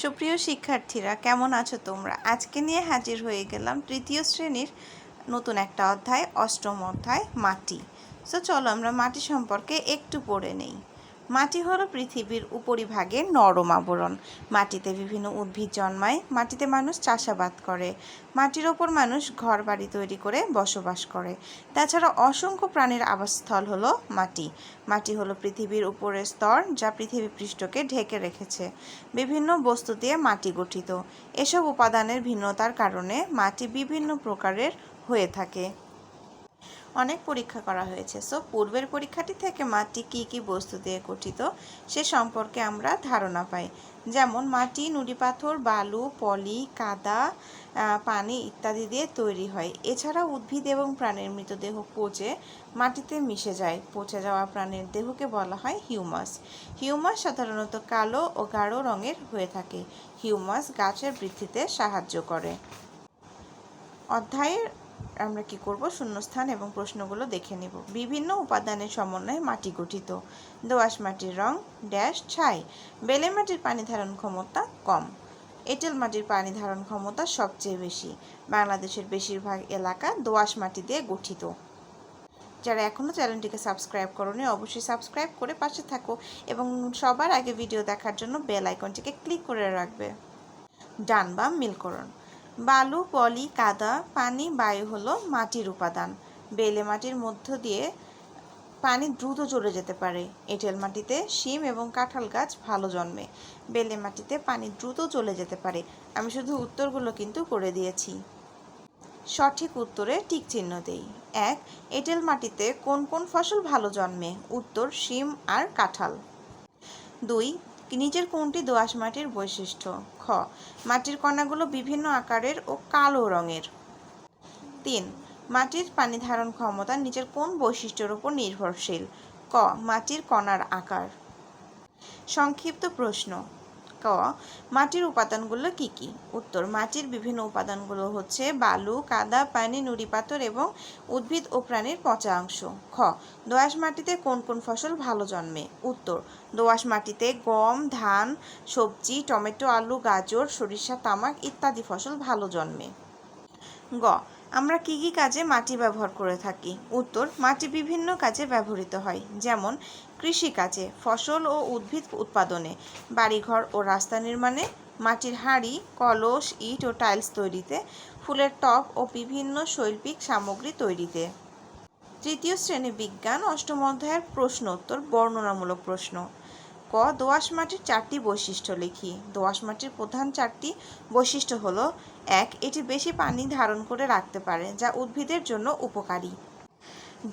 সুপ্রিয় শিক্ষার্থীরা, কেমন আছো তোমরা? আজকে নিয়ে হাজির হয়ে গেলাম তৃতীয় শ্রেণির নতুন একটা অধ্যায়, অষ্টম অধ্যায়, মাটি। সো চলো আমরা মাটি সম্পর্কে একটু পড়ে নেই। মাটি হলো পৃথিবীর উপরিভাগের নরম আবরণ। মাটিতে বিভিন্ন উদ্ভিদ জন্মায়, মাটিতে মানুষ চাষাবাদ করে। মাটির ওপর মানুষ ঘর বাড়ি তৈরি করে, বসবাস করে। তাছাড়া অসংখ্য প্রাণীর আবাসস্থল হলো মাটি। মাটি হলো পৃথিবীর উপরের স্তর যা পৃথিবী পৃষ্ঠকে ঢেকে রেখেছে। বিভিন্ন বস্তু দিয়ে মাটি গঠিত। এসব উপাদানের ভিন্নতার কারণে মাটি বিভিন্ন প্রকারের হয়ে থাকে। অনেক পরীক্ষা করা হয়েছে। সো পূর্বের পরীক্ষাটি থেকে মাটি কী কী বস্তু দিয়ে গঠিত, সে সম্পর্কে আমরা ধারণা পাই। যেমন, মাটি, নুড়ি পাথর, বালু, পলি, কাদা পানি ইত্যাদি দিয়ে তৈরি হয়। এছাড়া উদ্ভিদ এবং প্রাণীর মৃতদেহ পচে মাটিতে মিশে যায়। পচে যাওয়া প্রাণীর দেহকে বলা হয় হিউমাস। হিউমাস সাধারণত কালো ও গাঢ় রঙের হয়ে থাকে। হিউমাস গাছের বৃদ্ধিতে সাহায্য করে। অধ্যায়ের আমরা কি করব? শূন্যস্থান এবং প্রশ্নগুলো দেখে নেব। বিভিন্ন উপাদানের সমন্বয়ে মাটি গঠিত। দোআঁশ মাটির রং ড্যাশ ছাই। বেলে মাটির পানি ধারণ ক্ষমতা কম। এঁটেল মাটির পানি ধারণ ক্ষমতা সবচেয়ে বেশি। বাংলাদেশের বেশিরভাগ এলাকা দোআঁশ মাটি দিয়ে গঠিত। যারা এখনও চ্যানেলটিকে সাবস্ক্রাইব করোনি, অবশ্যই সাবস্ক্রাইব করে পাশে থাকো এবং সবার আগে ভিডিও দেখার জন্য বেল আইকনটিকে ক্লিক করে রাখবে। ডান বা মিলকরণ বালু, পলি, কাদা, পানি, বায়ু হলো মাটির উপাদান। বেলে মাটির মধ্য দিয়ে পানি দ্রুত চলে যেতে পারে। এঁটেল মাটিতে শিম এবং কাঁঠাল গাছ ভালো জন্মে। বেলে মাটিতে পানি দ্রুত চলে যেতে পারে। আমি শুধু উত্তরগুলো কিন্তু করে দিয়েছি। সঠিক উত্তরে টিক চিহ্ন দেই। এক, এঁটেল মাটিতে কোন কোন ফসল ভালো জন্মে? উত্তর, শিম আর কাঁঠাল। দুই নিচের কোনটি দোআঁশ মাটির বৈশিষ্ট্য? খ, মাটির কণাগুলো বিভিন্ন আকারের ও কালো রঙের। তিন, মাটির পানি ধারণ ক্ষমতা নিচের কোন বৈশিষ্ট্যের উপর নির্ভরশীল? ক, মাটির কণার আকার। সংক্ষিপ্ত প্রশ্ন ক, মাটির উপাদানগুলো কি কি? উত্তর, মাটির বিভিন্ন উপাদানগুলো হচ্ছে বালু, কাদা, পানি, নুড়ি পাথর এবং উদ্ভিদ ও প্রাণীর পচা অংশ। খ দোআঁশ মাটিতে কোন কোন ফসল ভালো জন্মে? উত্তর দোআঁশ মাটিতে গম, ধান, সবজি, টমেটো, আলু, গাজর, সরিষা, তামাক ইত্যাদি ফসল ভালো জন্মে। গ আমরা কি কি কাজে মাটি ব্যবহার করে থাকি? উত্তর, মাটি বিভিন্ন কাজে ব্যবহৃত হয়, যেমন কৃষিকাজে ফসল ও উদ্ভিদ উৎপাদনে, বাড়িঘর ও রাস্তা নির্মাণে, মাটির হাঁড়ি, কলস, ইট ও টাইলস তৈরিতে, ফুলের টব ও বিভিন্ন শৈল্পিক সামগ্রী তৈরিতে। তৃতীয় শ্রেণি বিজ্ঞান, অষ্টম অধ্যায়ের প্রশ্ন উত্তর বর্ণনামূলক প্রশ্ন। ক, দোআঁশ মাটির চারটি বৈশিষ্ট্য লিখি। দোআঁশ মাটির প্রধান চারটি বৈশিষ্ট্য হলো, এক, এটি বেশি পানি ধারণ করে রাখতে পারে, যা উদ্ভিদের জন্য উপকারী।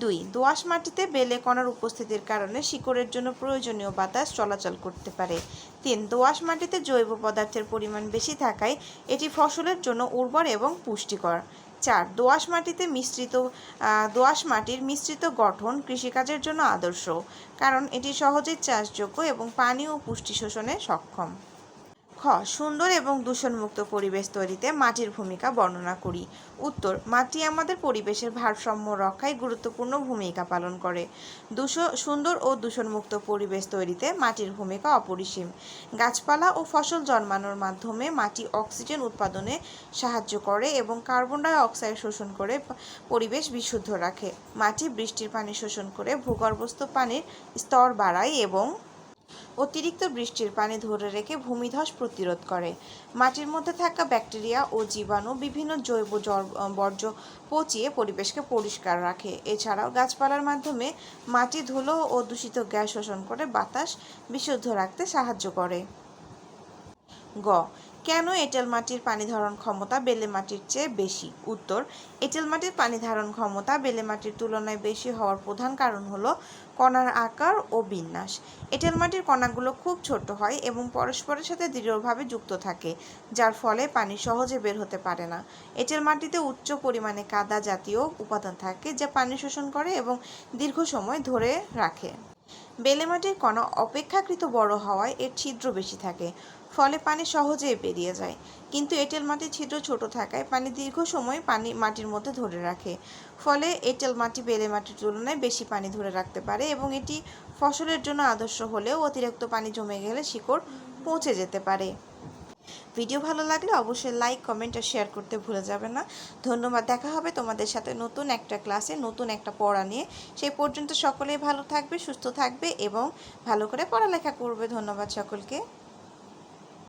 দুই, দোআঁশ মাটিতে বেলে কণার উপস্থিতির কারণে শিকড়ের জন্য প্রয়োজনীয় বাতাস চলাচল করতে পারে। তিন, দোআঁশ মাটিতে জৈব পদার্থের পরিমাণ বেশি থাকায় এটি ফসলের জন্য উর্বর এবং পুষ্টিকর। চার, দোআঁশ মাটিতে মিশ্রিত দোআঁশ মাটির মিশ্রিত গঠন কৃষিকাজের জন্য আদর্শ, কারণ এটি সহজেই চাষযোগ্য এবং পানি ও পুষ্টি শোষণে সক্ষম। সুন্দর এবং দূষণমুক্ত পরিবেশ তৈরিতে মাটির ভূমিকা বর্ণনা করি। উত্তর, মাটি আমাদের পরিবেশের ভারসাম্য রক্ষায় গুরুত্বপূর্ণ ভূমিকা পালন করে। দূষ, সুন্দর ও দূষণমুক্ত পরিবেশ তৈরিতে মাটির ভূমিকা অপরিসীম। গাছপালা ও ফসল জন্মানোর মাধ্যমে মাটি অক্সিজেন উৎপাদনে সাহায্য করে এবং কার্বন ডাই অক্সাইড শোষণ করে পরিবেশ বিশুদ্ধ রাখে। মাটি বৃষ্টির পানি শোষণ করে ভূগর্ভস্থ পানির স্তর বাড়ায় এবং অতিরিক্ত বৃষ্টির পানি ধরে রেখে ভূমিধস প্রতিরোধ করে। মাটির মধ্যে থাকা ব্যাকটেরিয়া ও জীবাণু বিভিন্ন জৈব বর্জ্য পচিয়ে পরিবেশকে পরিষ্কার রাখে। এছাড়াও গাছপালার মাধ্যমে মাটি ধুলো ও দূষিত গ্যাস শোষণ করে বাতাস বিশুদ্ধ রাখতে সাহায্য করে। গ কেন এঁটেল মাটির পানি ধারণ ক্ষমতা বেলে মাটির চেয়ে বেশি? উত্তর, এঁটেল মাটির পানি ধারণ ক্ষমতা বেলে মাটির তুলনায় বেশি হওয়ার প্রধান কারণ হলো কণার আকার ও বিন্যাস। এঁটেল মাটির কণাগুলো খুব ছোট হয় এবং পরস্পরের সাথে দৃঢ়ভাবে যুক্ত থাকে, যার ফলে পানি সহজে বের হতে পারে না। এঁটেল মাটিতে উচ্চ পরিমাণে কাদা জাতীয় উপাদান থাকে যা পানি শোষণ করে এবং দীর্ঘ সময় ধরে রাখে। বেলে মাটির কণা অপেক্ষাকৃত বড় হওয়ায় এর ছিদ্র বেশি থাকে। ফলে পানি সহজেই বেরিয়ে যায়। কিন্তু এঁটেল মাটির ছিদ্র ছোট থাকায় পানি দীর্ঘ সময় পানি মাটির মধ্যে ধরে রাখে। ফলে এঁটেল মাটি বেলে মাটির তুলনায় বেশি পানি ধরে রাখতে পারে এবং এটি ফসলের জন্য আদর্শ হলেও অতিরিক্ত পানি জমে গেলে শিকড় পৌঁছে যেতে পারে। ভিডিও ভালো লাগলে অবশ্যই লাইক, কমেন্ট আর শেয়ার করতে ভুলে যাবে না। ধন্যবাদ, দেখা হবে তোমাদের সাথে নতুন একটা ক্লাসে, নতুন একটা পড়া নিয়ে। সেই পর্যন্ত সকলেই ভালো থাকবে, সুস্থ থাকবে এবং ভালো করে পড়ালেখা করবে। ধন্যবাদ সকলকে।